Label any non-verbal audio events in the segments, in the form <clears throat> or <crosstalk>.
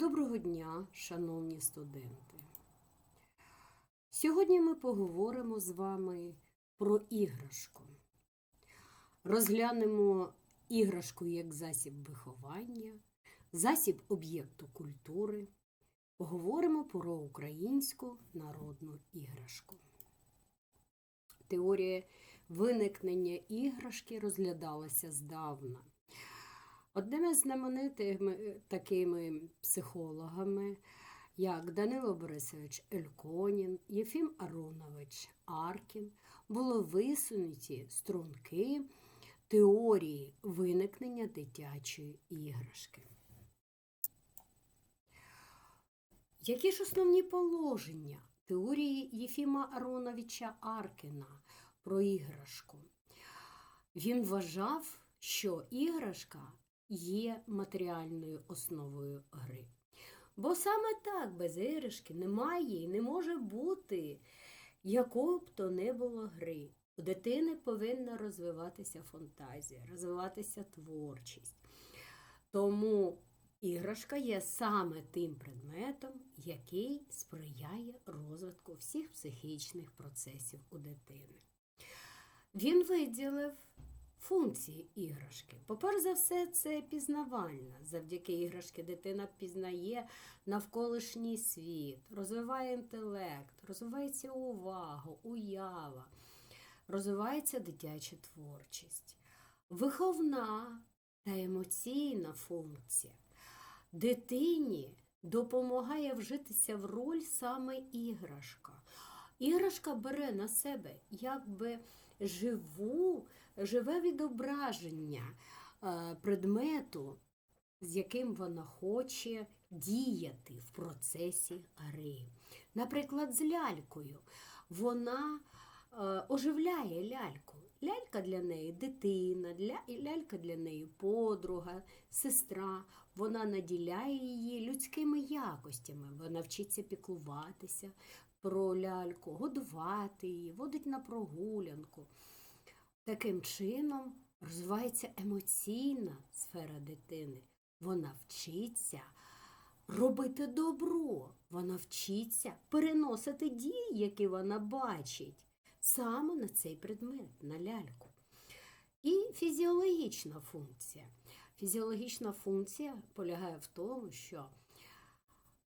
Доброго дня, шановні студенти. Сьогодні ми поговоримо з вами про іграшку. Розглянемо іграшку як засіб виховання, засіб об'єкту культури. Поговоримо про українську народну іграшку. Теорія виникнення іграшки розглядалася здавна. Одними з знаменитими такими психологами, як Данило Борисович Ельконін, Єфім Аронович Аркін, було висунуті струнки теорії виникнення дитячої іграшки. Які ж основні положення теорії Єфіма Ароновича Аркіна про іграшку? Він вважав, що іграшка є матеріальною основою гри. Бо саме так без іграшки немає і не може бути якою б то не було гри. У дитини повинна розвиватися фантазія, розвиватися творчість. Тому іграшка є саме тим предметом, який сприяє розвитку всіх психічних процесів у дитини. Він виділив функції іграшки. Поперш за все, це пізнавальна. Завдяки іграшки дитина пізнає навколишній світ, розвиває інтелект, розвивається увага, уява, розвивається дитяча творчість. Виховна та емоційна функція. Дитині допомагає вжитися в роль саме іграшка. Іграшка бере на себе якби живу, живе відображення е, предмету, з яким вона хоче діяти в процесі гри. Наприклад, з лялькою. Вона е, оживляє ляльку. Лялька для неї дитина, лялька для неї подруга, сестра. Вона наділяє її людськими якостями. Вона вчиться піклуватися про ляльку, годувати її, водить на прогулянку. Таким чином розвивається емоційна сфера дитини. Вона вчиться робити добро, вона вчиться переносити дії, які вона бачить, саме на цей предмет, на ляльку. І фізіологічна функція. Фізіологічна функція полягає в тому, що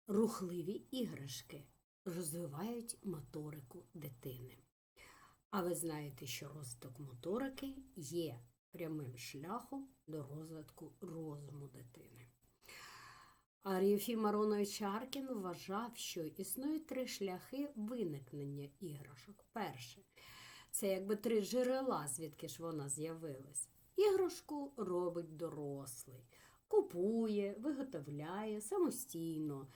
рухливі іграшки розвивають моторику дитини. А ви знаєте, що розвиток моторики є прямим шляхом до розвитку розуму дитини. А Єфім Аронович Аркін вважав, що існують три шляхи виникнення іграшок. Перше, це якби три джерела, звідки ж вона з'явилась. Іграшку робить дорослий, купує, виготовляє, самостійно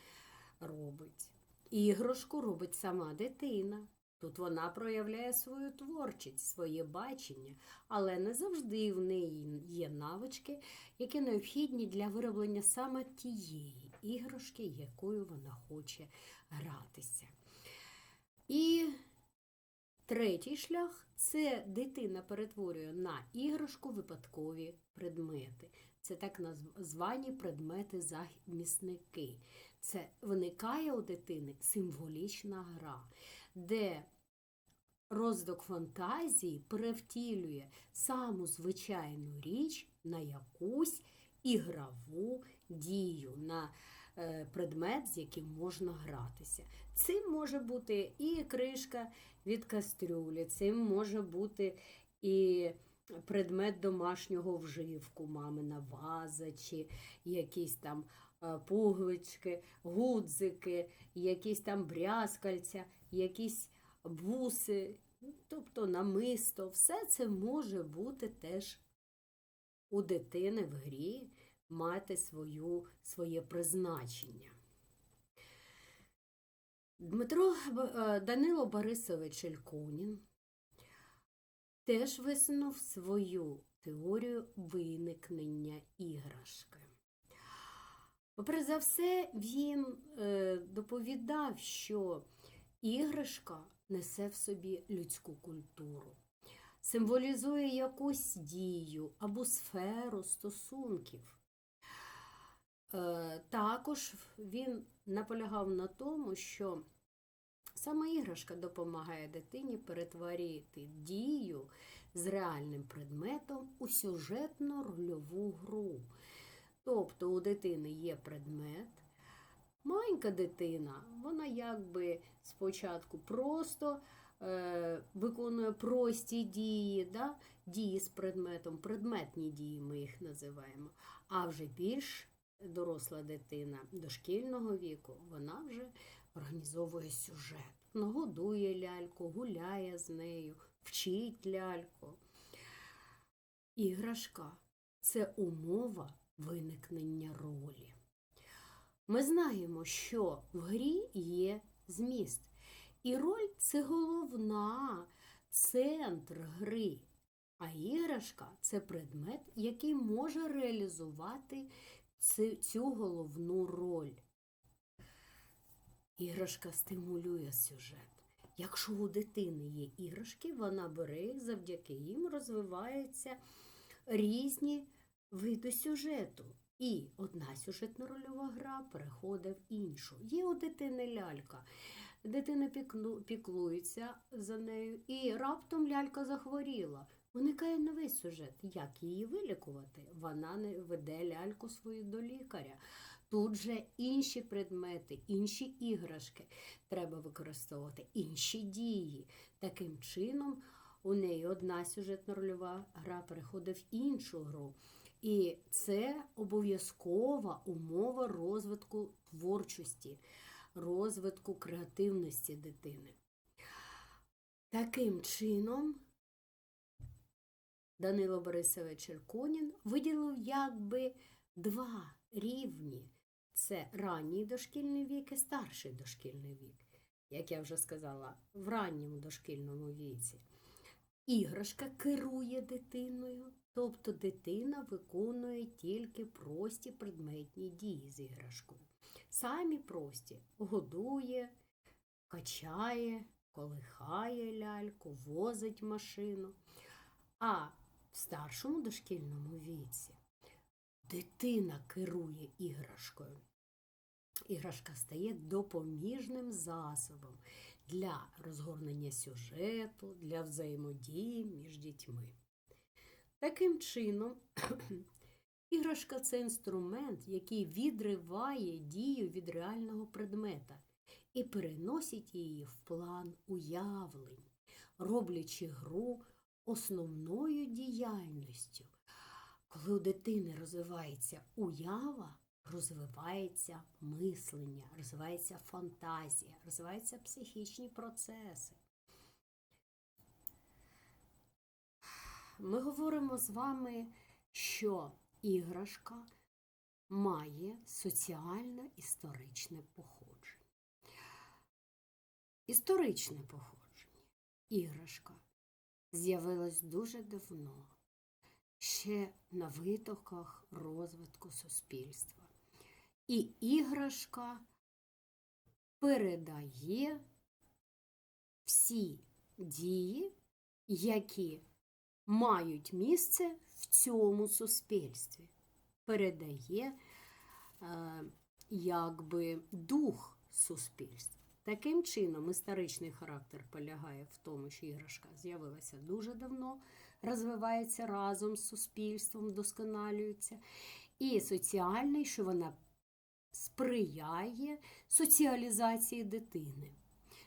робить. Іграшку робить сама дитина. Тут вона проявляє свою творчість, своє бачення, але не завжди в неї є навички, які необхідні для вироблення саме тієї іграшки, якою вона хоче гратися. І третій шлях це дитина перетворює на іграшку випадкові предмети. Це так звані предмети-замісники. Це виникає у дитини символічна гра, де роздок фантазії перевтілює саму звичайну річ на якусь ігрову дію, на е, предмет, з яким можна гратися. Цим може бути і кришка від кастрюлі, цим може бути і предмет домашнього вживку, мамина ваза, чи якісь там пуговички, гудзики, якісь там брязкальця, якісь буси, тобто намисто, все це може бути теж у дитини в грі мати свою, своє призначення. Дмитро е, Данило Борисович Ельконін теж висунув свою теорію виникнення іграшки. Попри за все, він е, доповідав, що іграшка несе в собі людську культуру, символізує якусь дію або сферу стосунків. Е, Також він наполягав на тому, що саме іграшка допомагає дитині перетворити дію з реальним предметом у сюжетно-рольову гру. Тобто у дитини є предмет, маленька дитина, вона якби спочатку просто е, виконує прості дії, да? дії з предметом, предметні дії ми їх називаємо. А вже більш доросла дитина дошкільного віку, вона вже організовує сюжет, нагодує ляльку, гуляє з нею, вчить ляльку. Іграшка це умова виникнення ролі. Ми знаємо, що в грі є зміст. І роль це головна, центр гри. А іграшка це предмет, який може реалізувати цю, головну роль. Іграшка стимулює сюжет. Якщо у дитини є іграшки, вона бере їх, завдяки їм розвиваються різні види сюжету. І одна сюжетна рольова гра переходить в іншу. Є у дитини лялька. Дитина піклу- піклується за нею, і раптом лялька захворіла. Виникає новий сюжет. Як її вилікувати? Вона не веде ляльку свою до лікаря. Тут же інші предмети, інші іграшки треба використовувати, інші дії. Таким чином, у неї одна сюжетна рольова гра переходить в іншу гру. І це обов'язкова умова розвитку творчості, розвитку креативності дитини. Таким чином, Данило Борисович Черконін виділив якби два рівні: це ранній дошкільний вік і старший дошкільний вік. Як я вже сказала, в ранньому дошкільному віці. Іграшка керує дитиною, тобто дитина виконує тільки прості предметні дії з іграшкою. Самі прості годує, качає, колихає ляльку, возить машину. А в старшому дошкільному віці дитина керує іграшкою. Іграшка стає допоміжним засобом для розгорнення сюжету, для взаємодії між дітьми. Таким чином, <clears throat> іграшка це інструмент, який відриває дію від реального предмета і переносить її в план уявлень, роблячи гру основною діяльністю. Коли у дитини розвивається уява, розвивається мислення, розвивається фантазія, розвиваються психічні процеси. Ми говоримо з вами, що іграшка має соціально-історичне походження. Історичне походження. Іграшка з'явилась дуже давно, ще на витоках розвитку суспільства. І іграшка передає всі дії, які мають місце в цьому суспільстві. Передає е, якби дух суспільства. Таким чином, історичний характер полягає в тому, що іграшка з'явилася дуже давно, розвивається разом з суспільством, вдосконалюється. І соціальний, що вона сприяє соціалізації дитини,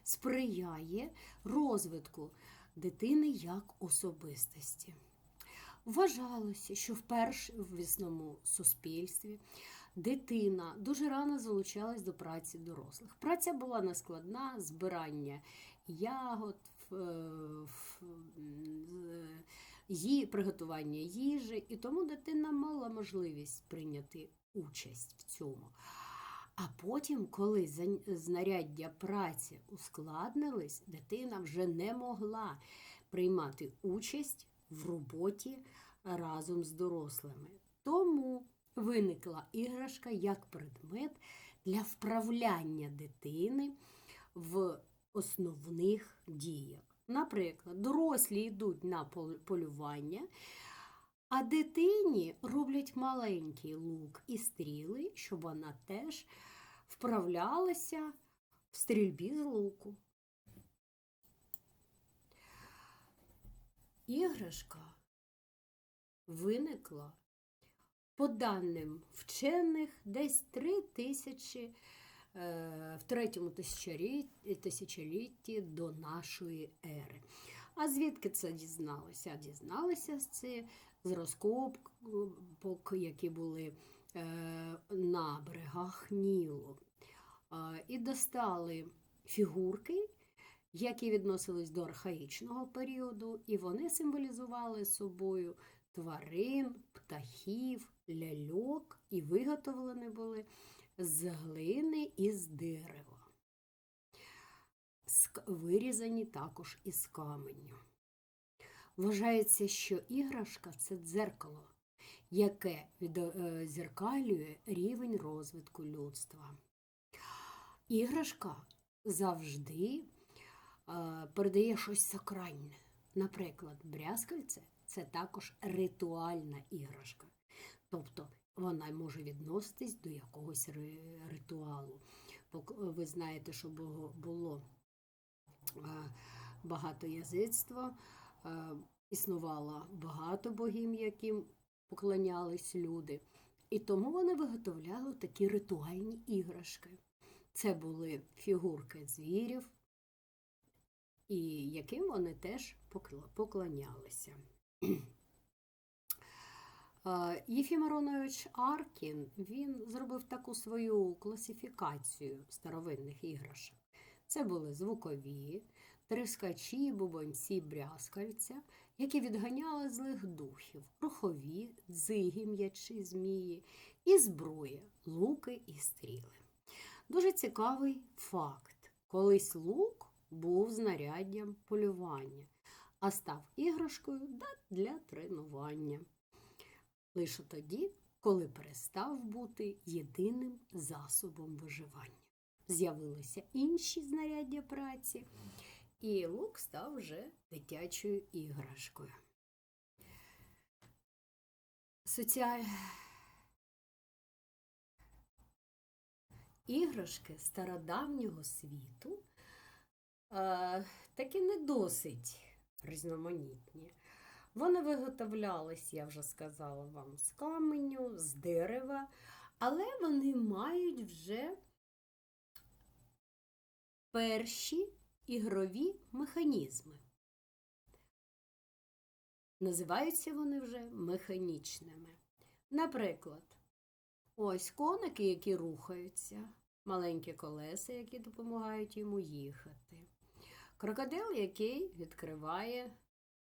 сприяє розвитку дитини як особистості. Вважалося, що в первісному суспільстві дитина дуже рано залучалась до праці дорослих. Праця була нескладна, збирання ягод, ф- ф- з- ї- приготування їжі, і тому дитина мала можливість прийняти участь в цьому. А потім, коли знаряддя праці ускладнились, дитина вже не могла приймати участь в роботі разом з дорослими. Тому виникла іграшка як предмет для вправляння дитини в основних діях. Наприклад, дорослі йдуть на полювання, А дитині роблять маленький лук і стріли, щоб вона теж вправлялася в стрільбі з луку. Іграшка виникла, по даним вчених, десь три тисячі в третьому тисячолітті, до нашої ери. А звідки це дізналися? Дізналися з це з розкопок, які були е, на берегах Нілу. Е, і достали фігурки, які відносились до архаїчного періоду, і вони символізували собою тварин, птахів, ляльок, і виготовлені були з глини і з дерева. Вирізані також із каменю. Вважається, що іграшка це дзеркало, яке відзеркалює рівень розвитку людства. Іграшка завжди е, передає щось сакральне. Наприклад, брязкальце це також ритуальна іграшка. Тобто вона може відноситись до якогось ритуалу. Ви знаєте, що було, багатоязицтво, е, існувало багато богів, яким поклонялись люди. І тому вони виготовляли такі ритуальні іграшки. Це були фігурки звірів, і яким вони теж поклонялися. Е, Єфім Аронович Аркін він зробив таку свою класифікацію старовинних іграшок. Це були звукові, трискачі, бубонці, брязкальця, які відганяли злих духів, рухові, дзиги, м'ячі, змії, і зброя, луки і стріли. Дуже цікавий факт. Колись лук був знаряддям полювання, а став іграшкою для тренування. Лише тоді, коли перестав бути єдиним засобом виживання. З'явилися інші знаряддя праці, і лук став вже дитячою іграшкою. Соціаль... Іграшки стародавнього світу е, таки не досить різноманітні. Вони виготовлялись, я вже сказала вам, з каменю, з дерева, але вони мають вже перші ігрові механізми. Називаються вони вже механічними. Наприклад, ось коники, які рухаються, маленькі колеса, які допомагають йому їхати. Крокодил, який відкриває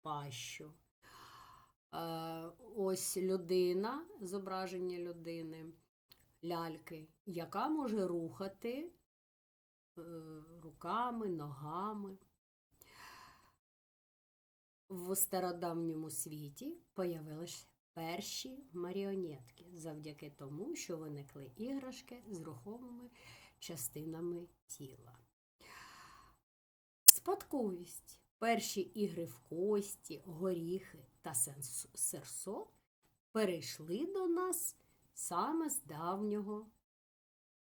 пащу. Ось людина, зображення людини, ляльки, яка може рухати е, руками, ногами. В стародавньому світі появились перші маріонетки завдяки тому, що виникли іграшки з рухомими частинами тіла. Спадковість. Перші ігри в кості, горіхи та сенс- серсо перейшли до нас саме з давнього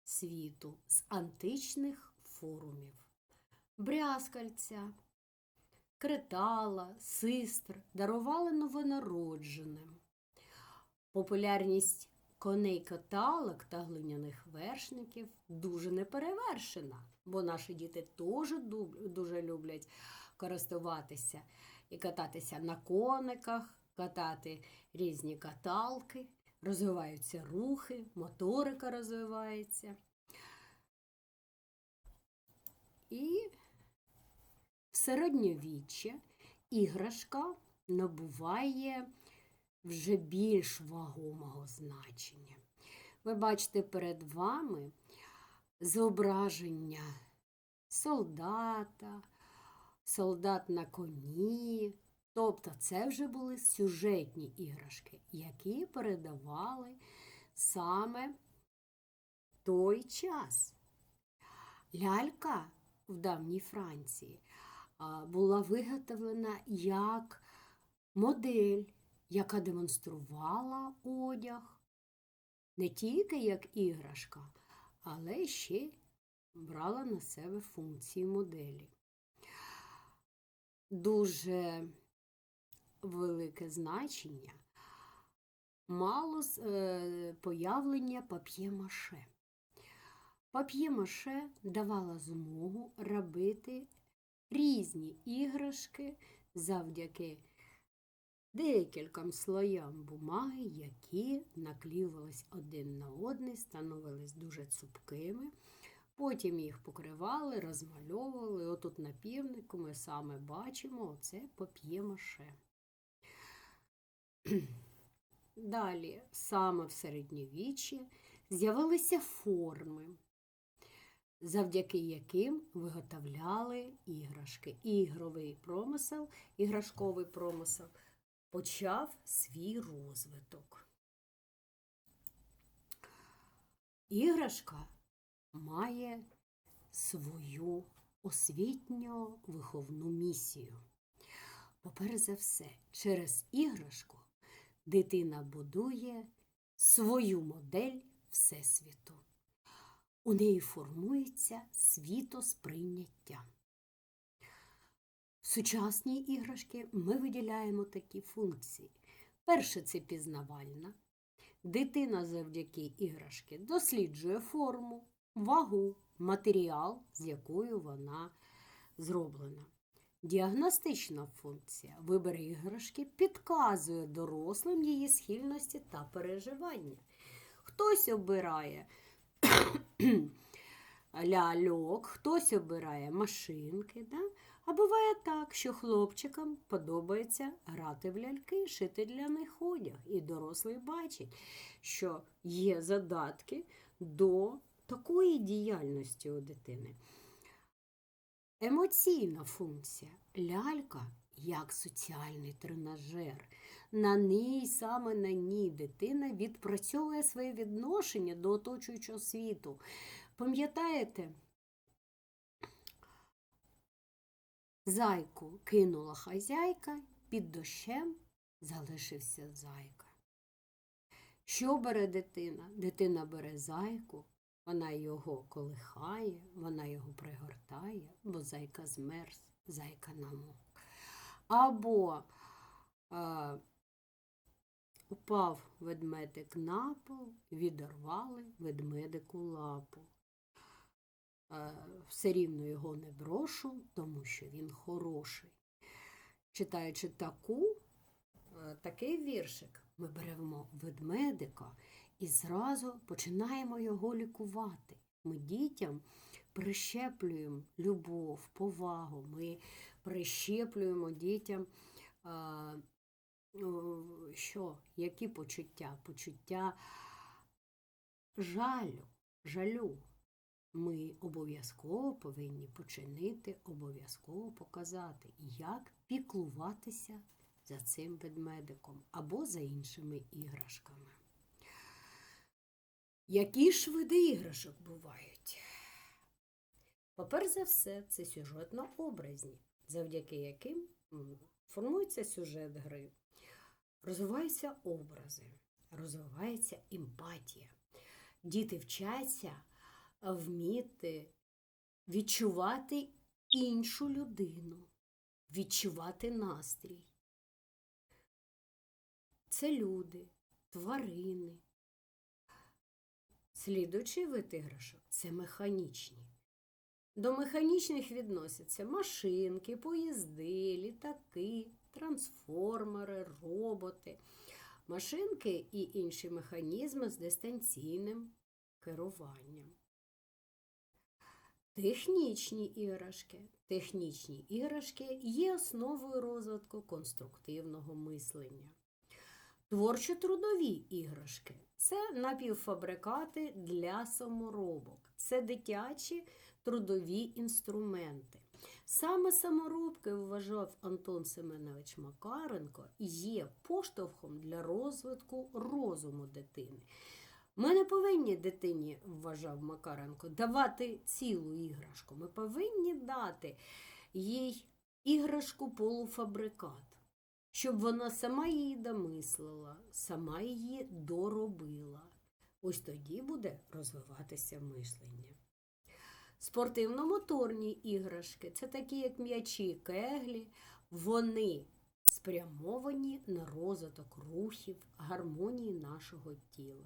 світу, з античних форумів. Брязкальця, критала, систр дарували новонародженим. Популярність коней каталок та глиняних вершників дуже неперевершена, бо наші діти теж дуже люблять користуватися і кататися на кониках, катати різні каталки, розвиваються рухи, моторика розвивається. І в середньовіччя іграшка набуває вже більш вагомого значення. Ви бачите перед вами зображення солдата, солдат на коні. Тобто це вже були сюжетні іграшки, які передавали саме той час. Лялька в давній Франції була виготовлена як модель яка демонструвала одяг не тільки як іграшка, але ще брала на себе функції моделі. Дуже велике значення мало е, появлення пап'є-маше. Пап'є-маше давала змогу робити різні іграшки завдяки декільком слоям бумаги, які наклеювались один на один, становились дуже цупкими. Потім їх покривали, розмальовували. Отут на півнику ми саме бачимо оце пап'є-маше. <clears throat> Далі, саме в середньовіччі, з'явилися форми, завдяки яким виготовляли іграшки. Ігровий промисел, іграшковий промисел почав свій розвиток. Іграшка має свою освітньо-виховну місію. Поперед за все, через іграшку дитина будує свою модель Всесвіту. У неї формується світосприйняття. В сучасній іграшки ми виділяємо такі функції. Перше це пізнавальна. Дитина завдяки іграшки досліджує форму, вагу, матеріал, з якою вона зроблена. Діагностична функція вибір іграшки підказує дорослим її схильності та переживання. Хтось обирає <coughs> ляльок, хтось обирає машинки. Да? А буває так, що хлопчикам подобається грати в ляльки, шити для них одяг. І дорослий бачить, що є задатки до такої діяльності у дитини. Емоційна функція. Лялька як соціальний тренажер. На ній, саме на ній, дитина відпрацьовує своє відношення до оточуючого світу. Пам'ятаєте, зайку кинула хазяйка, під дощем залишився зайка. Що бере дитина? Дитина бере зайку, вона його колихає, вона його пригортає, бо зайка змерз, зайка намок. Або е, упав ведмедик на пол, відорвали ведмедику лапу. Е, все рівно його не брошу, тому що він хороший. Читаючи таку, е, такий віршик, ми беремо ведмедика і зразу починаємо його лікувати. Ми дітям прищеплюємо любов, повагу, ми прищеплюємо дітям а, що, які почуття? Почуття жалю, жалю. Ми обов'язково повинні починити, обов'язково показати, як піклуватися за цим ведмедиком або за іншими іграшками. Які ж види іграшок бувають? Поперш за все, це сюжетно-образні, завдяки яким формується сюжет гри, розвиваються образи, розвивається емпатія. Діти вчаться вміти відчувати іншу людину, відчувати настрій. Це люди, тварини. Слідуючий вид іграшок це механічні. До механічних відносяться машинки, поїзди, літаки, трансформери, роботи, машинки і інші механізми з дистанційним керуванням. Технічні іграшки. Технічні іграшки є основою розвитку конструктивного мислення. Творчо-трудові іграшки це напівфабрикати для саморобок, це дитячі трудові інструменти. Саме саморобки, вважав Антон Семенович Макаренко, є поштовхом для розвитку розуму дитини. Ми не повинні дитині, вважав Макаренко, давати цілу іграшку. Ми повинні дати їй іграшку полуфабрикат, щоб вона сама її домислила, сама її доробила. Ось тоді буде розвиватися мислення. Спортивно-моторні іграшки це такі, як м'ячі, кеглі, вони спрямовані на розвиток рухів, гармонії нашого тіла.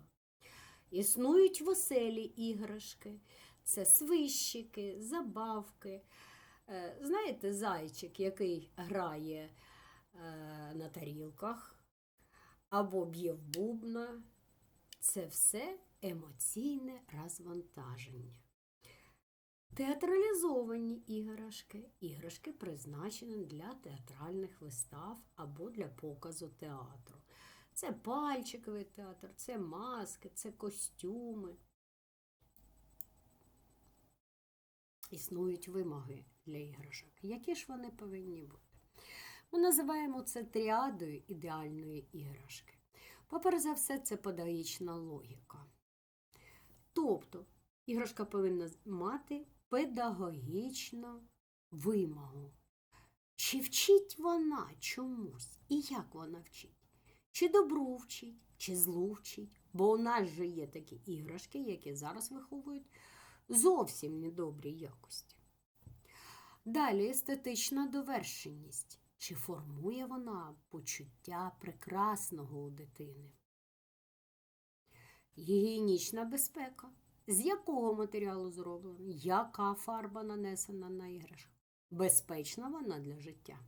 Існують веселі іграшки, це свищики, забавки. Е, Знаєте, зайчик, який грає на тарілках або б'є в бубна. Це все емоційне розвантаження. Театралізовані іграшки. Іграшки призначені для театральних вистав або для показу театру. Це пальчиковий театр, це маски, це костюми. Існують вимоги для іграшок. Які ж вони повинні бути? Ми називаємо це тріадою ідеальної іграшки. Поперед за все, це педагогічна логіка. Тобто, іграшка повинна мати педагогічну вимогу. Чи вчить вона чомусь і як вона вчить? Чи добру вчить, чи злу вчить? Бо у нас же є такі іграшки, які зараз виховують зовсім недобрі якості. Далі естетична довершеність. Чи формує вона почуття прекрасного у дитини? Гігієнічна безпека. З якого матеріалу зроблена? Яка фарба нанесена на іграшку? Безпечна вона для життя.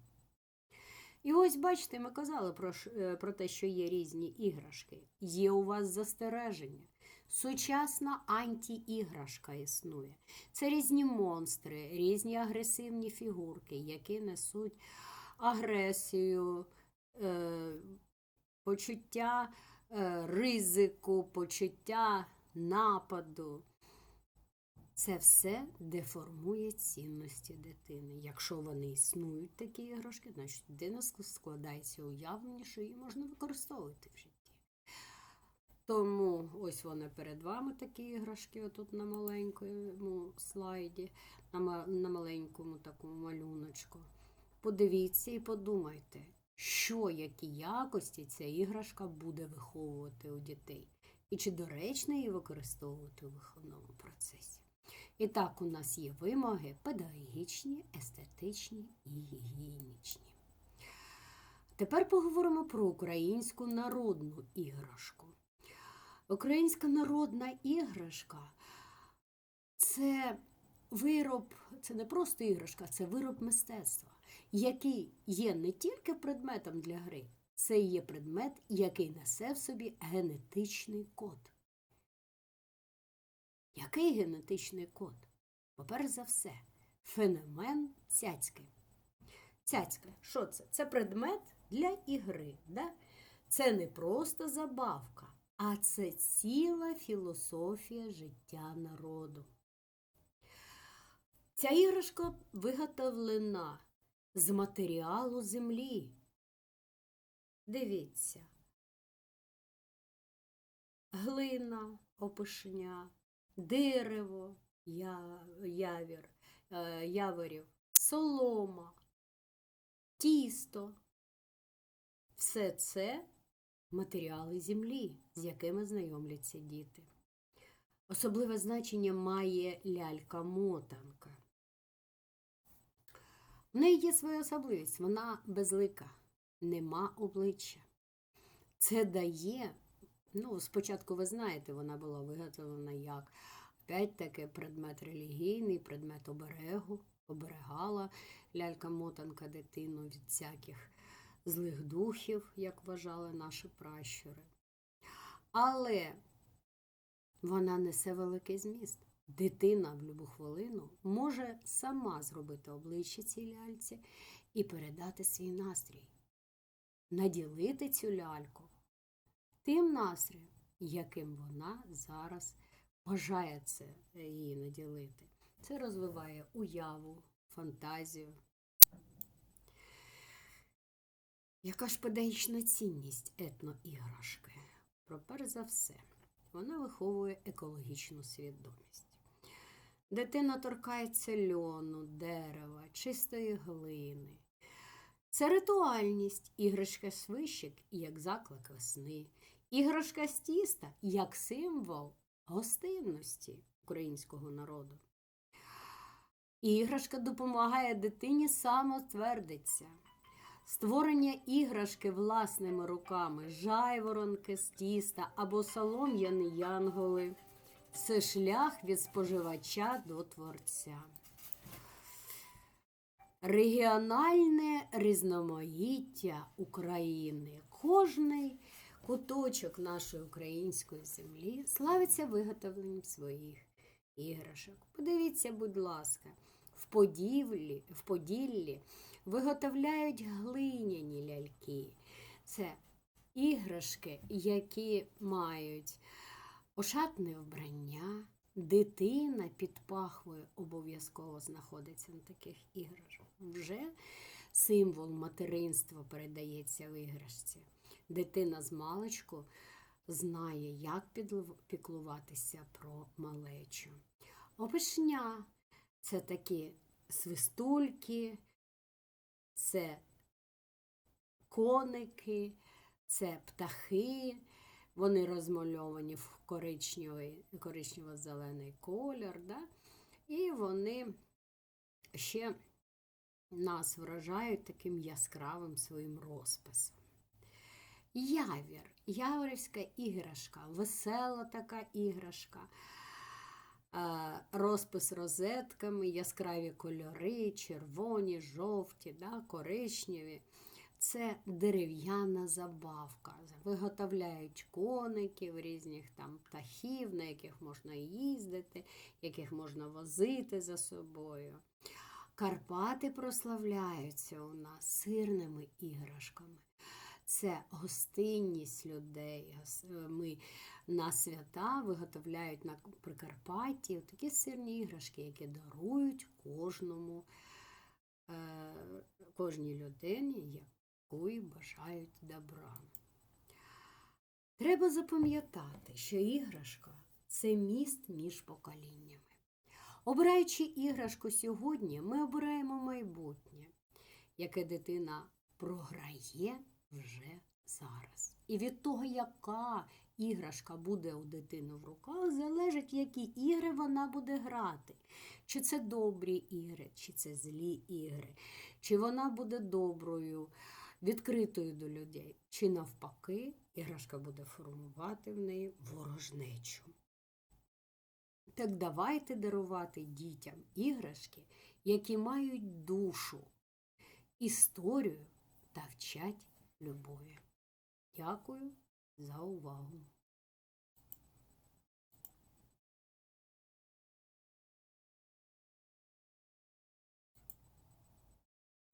І ось, бачите, ми казали про, е, про те, що є різні іграшки. Є у вас застереження. Сучасна антиіграшка існує. Це різні монстри, різні агресивні фігурки, які несуть агресію, е, почуття е, ризику, почуття нападу. Це все деформує цінності дитини. Якщо вони існують, такі іграшки, значить дитина складається уявлення, що її можна використовувати в житті. Тому ось вони перед вами такі іграшки, отут на маленькому слайді, на, на маленькому такому малюночку. Подивіться і подумайте, що, які якості ця іграшка буде виховувати у дітей, і чи доречно її використовувати у виховному процесі. І так, у нас є вимоги педагогічні, естетичні і гігієнічні. Тепер поговоримо про українську народну іграшку. Українська народна іграшка це вироб, це не просто іграшка, це вироб мистецтва, який є не тільки предметом для гри, це є предмет, який несе в собі генетичний код. Який генетичний код? Поперш за все, феномен цяцьки. Цяцька, що це? Це предмет для ігри. Да? Це не просто забавка, а це ціла філософія життя народу. Ця іграшка виготовлена з матеріалу землі. Дивіться. Глина, опишня, дерево, явір, е, яворів, солома, тісто. Все це матеріали землі, з якими знайомляться діти. Особливе значення має лялька-мотанка. В неї є своя особливість, вона безлика, нема обличчя. Це дає, ну, спочатку ви знаєте, вона була виготовлена як опять-таки предмет релігійний, предмет оберегу, оберегала лялька-мотанка дитину від всяких злих духів, як вважали наші пращури. Але вона несе великий зміст. Дитина в будь-яку хвилину може сама зробити обличчя цій ляльці і передати свій настрій, наділити цю ляльку тим настроєм, яким вона зараз бажає це її наділити. Це розвиває уяву, фантазію. Яка ж педагогічна цінність етноіграшки? Про перш за все, вона виховує екологічну свідомість. Дитина торкається льону, дерева, чистої глини. Це ритуальність, іграшка свищик як заклик весни, іграшка з тіста як символ гостинності українського народу. Іграшка допомагає дитині самотвердитися. Створення іграшки власними руками, жайворонки з тіста або солом'яні янголи це шлях від споживача до творця. Регіональне різноманіття України. Кожний куточок нашої української землі славиться виготовленням своїх іграшок. Подивіться, будь ласка, в Поділлі, в Поділлі виготовляють глиняні ляльки. Це іграшки, які мають ошатне вбрання. Дитина під пахвою обов'язково знаходиться на таких іграшках. Вже символ материнства передається в іграшці. Дитина з маличку знає, як піклуватися про малечу. Опишня це такі свистульки, це коники, це птахи. Вони розмальовані в коричневий, коричнево-зелений колір, да? і вони ще нас вражають таким яскравим своїм розписом. Явір, яворівська іграшка, весела така іграшка, е, розпис розетками, яскраві кольори, червоні, жовті, да, коричневі. Це дерев'яна забавка. Виготовляють коників, різних там птахів, на яких можна їздити, яких можна возити за собою. Карпати прославляються у нас сирними іграшками. Це гостинність людей. Ми на свята виготовляють на Прикарпатті такі сирні іграшки, які дарують кожному, е, кожній людині, якої бажають добра. Треба запам'ятати, що іграшка це міст між поколіннями. Обираючи іграшку сьогодні, ми обираємо майбутнє, яке дитина програє вже зараз. І від того, яка іграшка буде у дитини в руках, залежить, які ігри вона буде грати. Чи це добрі ігри, чи це злі ігри, чи вона буде доброю, відкритою до людей, чи навпаки, іграшка буде формувати в неї ворожнечу. Так давайте дарувати дітям іграшки, які мають душу, історію та вчать любові. Дякую за увагу!